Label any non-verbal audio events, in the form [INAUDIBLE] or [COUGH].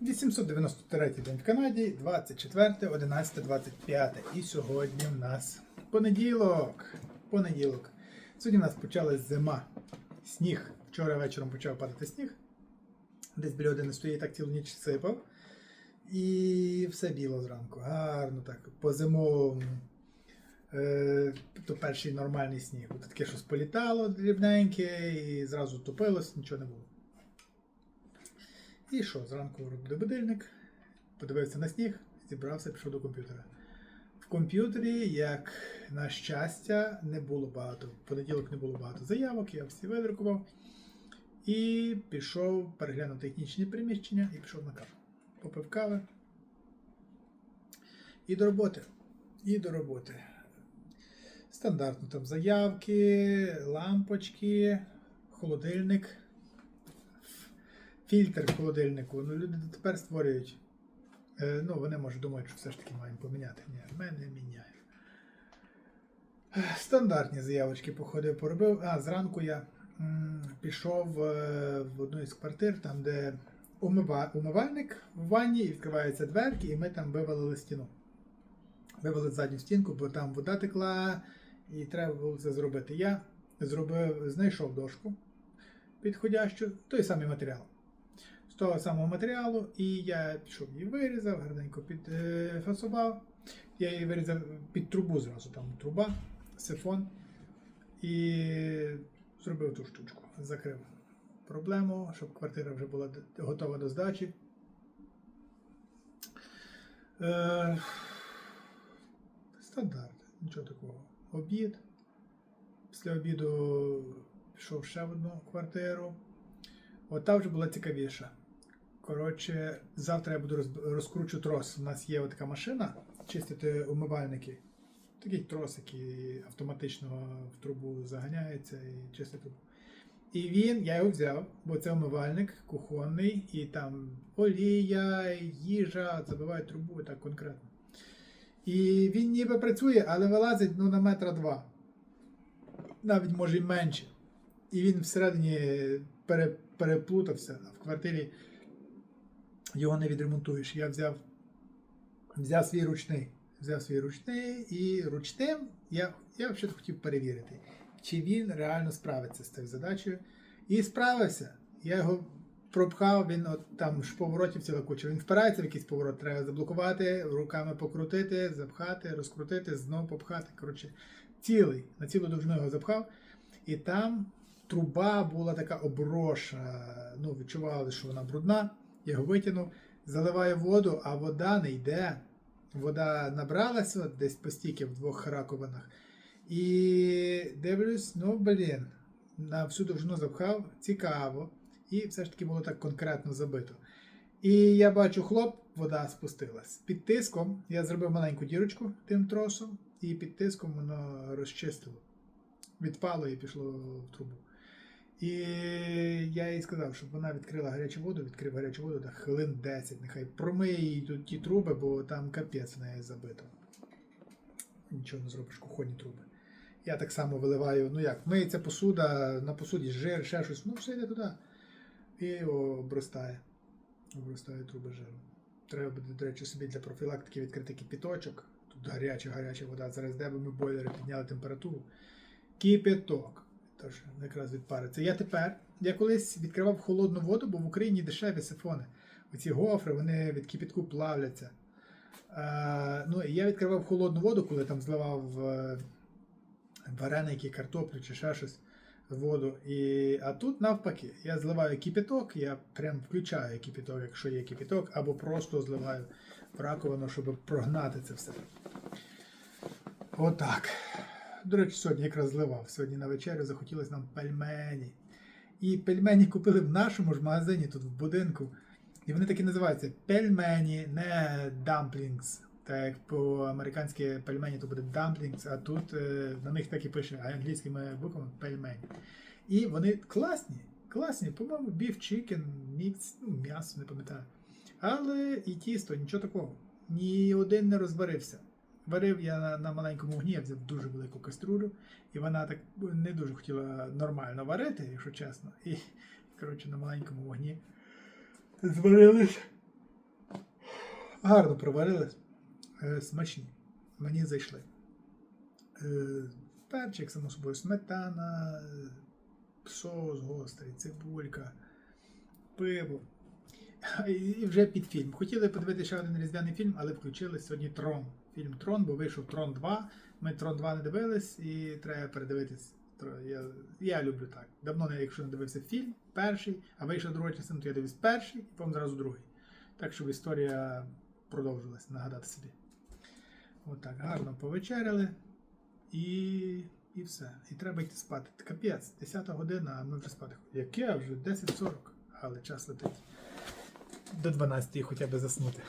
893 день в Канаді, 24, 11, 25. І сьогодні в нас понеділок. Понеділок. Сьогодні в нас почалась зима. Сніг. Вчора вечором почав падати сніг. Десь біля 11 я так цілу ніч сипав. І все біло зранку. Гарно так, по зимовому. Е, то перший нормальний сніг. Таке щось політало дрібненьке і зразу топилось, нічого не було. І що, зранку робив будильник, подивився на сніг, зібрався, пішов до комп'ютера. В комп'ютері, як на щастя, не було багато. В понеділок не було багато заявок, я всі видрукував. І пішов переглянув технічні приміщення і пішов на каву. Попив кави. І до роботи. І до роботи. Стандартно там заявки, лампочки, холодильник фільтр в холодильнику. Ну, люди тепер створюють. Е, ну, вони може думають, що все ж таки маємо поміняти. Ні, ми не міняємо. Е, Стандартні заявочки походив, поробив. А, зранку я м, пішов е, в одну із квартир, там, де умива, умивальник в ванні, і відкриваються дверки, і ми там вивалили стіну. Вивели задню стінку, бо там вода текла, і треба було це зробити. Я зробив, знайшов дошку підходящу, той самий матеріал того самого матеріалу, і я пішов її вирізав, гарненько підфасував. Я її вирізав під трубу зразу, там труба, сифон. І зробив ту штучку, закрив проблему, щоб квартира вже була готова до здачі. Е, стандарт, нічого такого. Обід. Після обіду пішов ще в одну квартиру. От та вже була цікавіша. Коротше, завтра я буду розкручу трос. У нас є така машина чистити умивальники. Такий трос, який автоматично в трубу заганяється і чистить трубу. І він, я його взяв, бо це умивальник кухонний, і там олія, їжа, забивають трубу так конкретно. І він ніби працює, але вилазить ну, на метра два. Навіть може й менше. І він всередині пере, переплутався, в квартирі його не відремонтуєш. Я взяв, взяв свій ручний. Взяв свій ручний і ручним я, я взагалі хотів перевірити, чи він реально справиться з цією задачею. І справився. Я його пропхав, він от там ж поворотів ціла куча. Він впирається в якийсь поворот, треба заблокувати, руками покрутити, запхати, розкрутити, знову попхати. Коротше, цілий, на цілу довжину його запхав. І там труба була така оброша. Ну, відчували, що вона брудна. Я його витягнув, заливаю воду, а вода не йде. Вода набралася десь по стільки в двох раковинах. І дивлюсь, ну блін, на всю довжину запхав, цікаво. І все ж таки було так конкретно забито. І я бачу, хлоп, вода спустилась. Під тиском я зробив маленьку дірочку тим тросом, і під тиском воно розчистило. Відпало і пішло в трубу. І я їй сказав, щоб вона відкрила гарячу воду, відкрив гарячу воду так хвилин 10, нехай промиє їй тут ті труби, бо там капець неї забито. Нічого не зробиш, кухонні труби. Я так само виливаю, ну як, миється посуда, на посуді жир, ще щось, ну все йде туди. І обростає. Обростає труби жиром. Треба буде, до речі, собі для профілактики відкрити кипіточок. Тут гаряча, гаряча вода. Зараз де би ми бойлери підняли температуру. Кипяток. Тож якраз відпариться. Я тепер, я колись відкривав холодну воду, бо в Україні дешеві сифони. Оці гофри, вони від кипятку плавляться. А, ну, і я відкривав холодну воду, коли там зливав е, вареники, картоплю чи ще щось воду. І, а тут навпаки, я зливаю кипяток, я прям включаю кипяток, якщо є кипяток, або просто зливаю в раковину, щоб прогнати це все. Отак. До речі, сьогодні якраз зливав. Сьогодні на вечерю захотілося нам пельмені. І пельмені купили в нашому ж магазині тут в будинку. І вони такі називаються пельмені, не dumplings. Так як по-американськи пельмені то буде dumplings, а тут е, на них так і пише англійськими буквами пельмені. І вони класні, класні, по-моєму, beef chicken, мікс, ну, м'ясо, не пам'ятаю. Але і тісто, нічого такого. Ні один не розварився. Варив я на, на маленькому вогні, я взяв дуже велику каструлю, і вона так не дуже хотіла нормально варити, якщо чесно. І, коротше, на маленькому вогні зварились. Гарно проварили. Е, Смачні. Мені зайшли. Е, Перчик, само собою, сметана, е, соус гострий, цибулька, пиво. [LAUGHS] І вже під фільм. Хотіли подивитися ще один різдвяний фільм, але включили сьогодні Трон. Фільм Трон, бо вийшов Трон 2. Ми Трон 2 не дивились і треба передивитись. Я, я люблю так. Давно, не, якщо не дивився фільм, перший, а вийшов друга частина, то я дивився перший і потім зразу другий. Так, щоб історія продовжилась, нагадати собі. Отак, гарно повечеряли і, і все. І треба йти спати. Капець, 10 година, а ми вже спати. Яке вже? 10.40, але час летить. До 12 хоча б заснути.